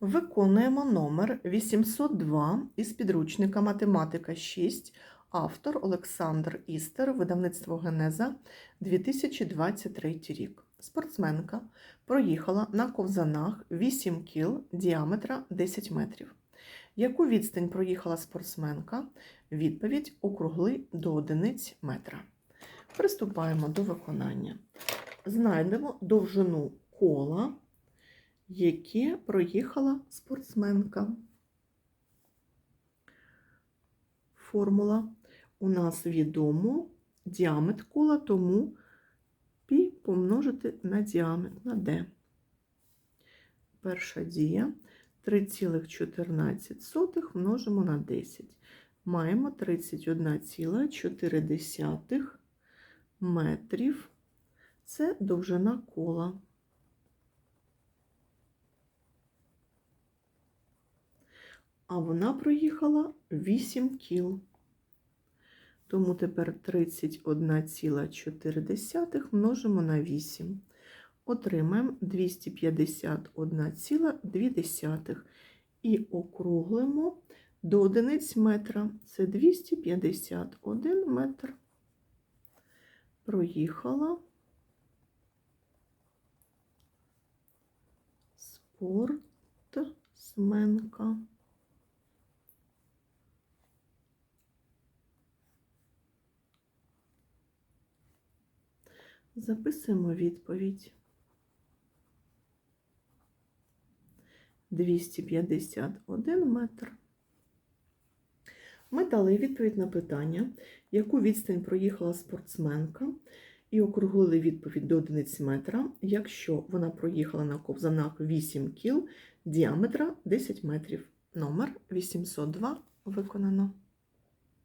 Виконуємо номер 802 із підручника Математика 6, автор Олександр Істер, видавництво Генеза 2023 рік. Спортсменка проїхала на ковзанах 8 кіл діаметра 10 метрів. Яку відстань проїхала спортсменка? Відповідь округли до одиниць метра. Приступаємо до виконання. Знайдемо довжину кола яке проїхала спортсменка. Формула у нас відомо діаметр кола, тому пі помножити на діаметр на d. Перша дія 3,14 множимо на 10. Маємо 31,4 метрів. Це довжина кола. А вона проїхала 8 кіл. Тому тепер 31,4 множимо на 8. Отримаємо 251,2 і округлимо до одиниць метра. Це 251 метр. Проїхала спортсменка. Записуємо відповідь. 251 метр. Ми дали відповідь на питання, яку відстань проїхала спортсменка, і округлили відповідь до одиниць метра, якщо вона проїхала на ковзанах 8 кіл діаметра 10 метрів. Номер 802 виконано.